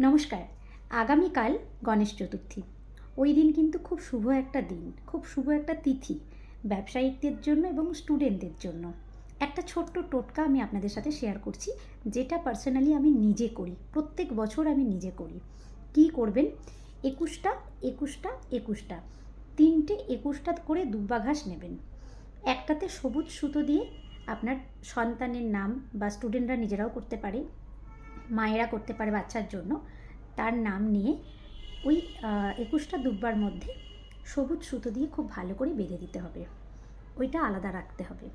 নমস্কার। আগামীকাল গণেশ চতুর্থী। ওই দিন কিন্তু খুব শুভ একটা দিন, খুব শুভ একটা তিথি, ব্যবসায়িকদের জন্য এবং স্টুডেন্টদের জন্য। একটা ছোট্ট টোটকা আমি আপনাদের সাথে শেয়ার করছি, যেটা পার্সোনালি আমি নিজে করি, প্রত্যেক বছর আমি নিজে করি। কি করবেন? একুশটা একুশটা একুশটা। তিনটে একুশটা করে দুব্বা ঘাস নেবেন। একটাতে সবুজ সুতো দিয়ে আপনার সন্তানের নাম বা স্টুডেন্টরা নিজেরাও করতে পারে। মায়েরা করতে পারে বাচ্চার জন্য, তার নাম নিয়ে ওই একুশটা দুব্বার মধ্যে সবুজ সুতো দিয়ে খুব ভালো করে বেঁধে দিতে হবে। ওইটা আলাদা রাখতে হবে।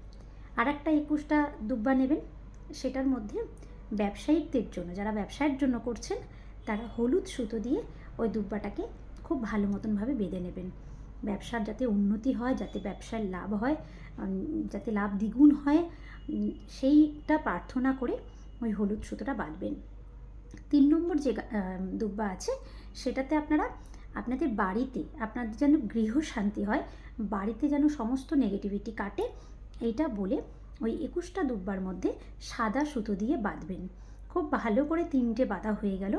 আর একটা একুশটা দুব্বা নেবেন, সেটার মধ্যে ব্যবসায়িকদের জন্য, যারা ব্যবসায়ের জন্য করছেন, তারা হলুদ সুতো দিয়ে ওই দুব্বাটাকে খুব ভালো মতনভাবে বেঁধে নেবেন। ব্যবসার যাতে উন্নতি হয়, যাতে ব্যবসার লাভ হয় যাতে লাভ দ্বিগুণ হয় সেইটা প্রার্থনা করে ওই হলুদ সুতোটা বাঁধবেন। তিন নম্বর যে দুব্বা আছে, সেটাতে আপনারা আপনাদের বাড়িতে, আপনাদের যেন গৃহ শান্তি হয়, বাড়িতে যেন সমস্ত নেগেটিভিটি কাটে, এইটা বলে ওই একুশটা দুব্বার মধ্যে সাদা সুতো দিয়ে বাঁধবেন। খুব ভালো করে তিনটে বাঁধা হয়ে গেল।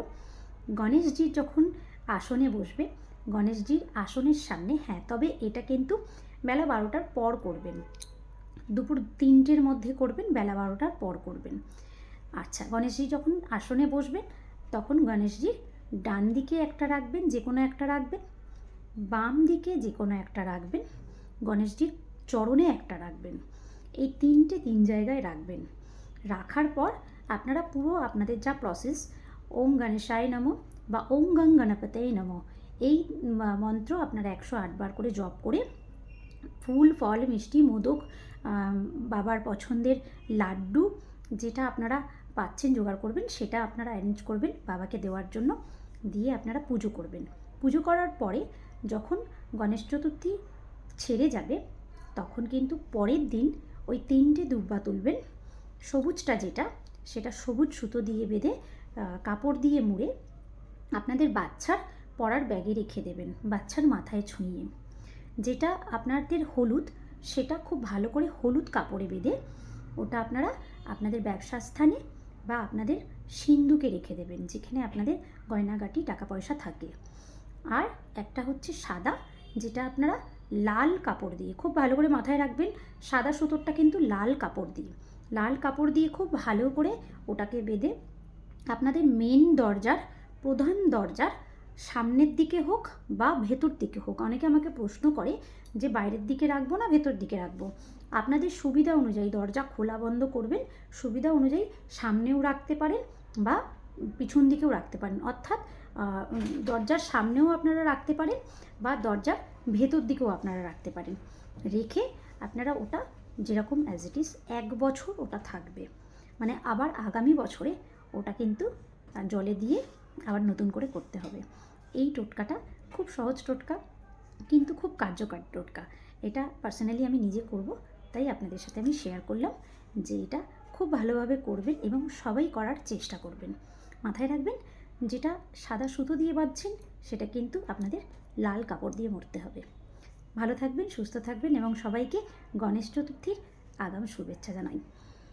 গণেশজির যখন আসনে বসবে, গণেশজির আসনের সামনে হ্যাঁ তবে এটা কিন্তু বেলা বারোটার পর করবেন। দুপুর তিনটের মধ্যে করবেন, বেলা বারোটার পর করবেন। আচ্ছা গণেশজি যখন আসনে বসবেন, তখন গণেশজির ডান দিকে একটা রাখবেন, যে কোনো একটা রাখবেন, বাম দিকে যে কোনো একটা রাখবেন, গণেশজির চরণে একটা রাখবেন। এই তিনটে তিন জায়গায় রাখবেন। রাখার পর আপনারা পুরো আপনাদের যা প্রসেস ওম গণেশায় নমো বা ওম গং গণপতেই নমো, এই মন্ত্র আপনারা একশো আটবার করে জপ করে ফুল, ফল, মিষ্টি, মোদক বাবার পছন্দের লাড্ডু যেটা আপনারা পাচ্ছেন, জোগাড় করবেন, সেটা আপনারা অ্যারেঞ্জ করবেন বাবাকে দেওয়ার জন্য, দিয়ে আপনারা পুজো করবেন। পুজো করার পরে যখন গণেশ চতুর্থী ছেড়ে যাবে, তখন কিন্তু পরের দিন ওই তিনটে দুব্বা তুলবেন। সবুজটা যেটা, সেটা সবুজ সুতো দিয়ে বেঁধে কাপড় দিয়ে মুড়ে আপনাদের বাচ্চার পরার ব্যাগে রেখে দেবেন, বাচ্চার মাথায় ছুঁয়ে যেটা আপনাদের হলুদ, সেটা খুব ভালো করে হলুদ কাপড়ে বেঁধে ওটা আপনারা আপনাদের ব্যবসা স্থানে বা আপনাদের সিন্ধুকে রেখে দেবেন, যেখানে আপনাদের গয়নাগাটি টাকা পয়সা থাকে। আর একটা হচ্ছে সাদা, যেটা আপনারা লাল কাপড় দিয়ে, খুব ভালো করে মাথায় রাখবেন, সাদা সুতোরটা কিন্তু লাল কাপড় দিয়ে। লাল কাপড় দিয়ে খুব ভালো করে ওটাকে বেঁধে আপনাদের মেন দরজার, প্রধান দরজার সামনের দিকে হোক বা ভেতর দিকে হোক, অনেকে আমাকে প্রশ্ন করে যে বাইরের দিকে রাখব না ভেতর দিকে রাখব? আপনাদের সুবিধা অনুযায়ী দরজা খোলা বন্ধ করবেন, সুবিধা অনুযায়ী সামনেও রাখতে পারেন বা পিছন দিকেও রাখতে পারেন। অর্থাৎ দরজার সামনেও আপনারা রাখতে পারেন বা দরজার ভেতর দিকেও আপনারা রাখতে পারেন। রেখে আপনারা ওটা যেরকম অ্যাজ ইট ইজ এক বছর ওটা থাকবে। মানে আবার আগামী বছরে ওটা কিন্তু জলে দিয়ে আবার নতুন করে করতে হবে। এই টোটকাটা খুব সহজ টোটকা, কিন্তু খুব কার্যকর টোটকা। এটা পার্সোনালি আমি নিজে করব, তাই আপনাদের সাথে আমি শেয়ার করলাম যে এটা খুব ভালোভাবে করবেন এবং সবাই করার চেষ্টা করবেন। মাথায় রাখবেন, যেটা সাদা সুতো দিয়ে বাঁধছেন, সেটা কিন্তু আপনাদের লাল কাপড় দিয়ে মরতে হবে। ভালো থাকবেন, সুস্থ থাকবেন এবং সবাইকে গণেশ চতুর্থীর আগাম শুভেচ্ছা জানাই।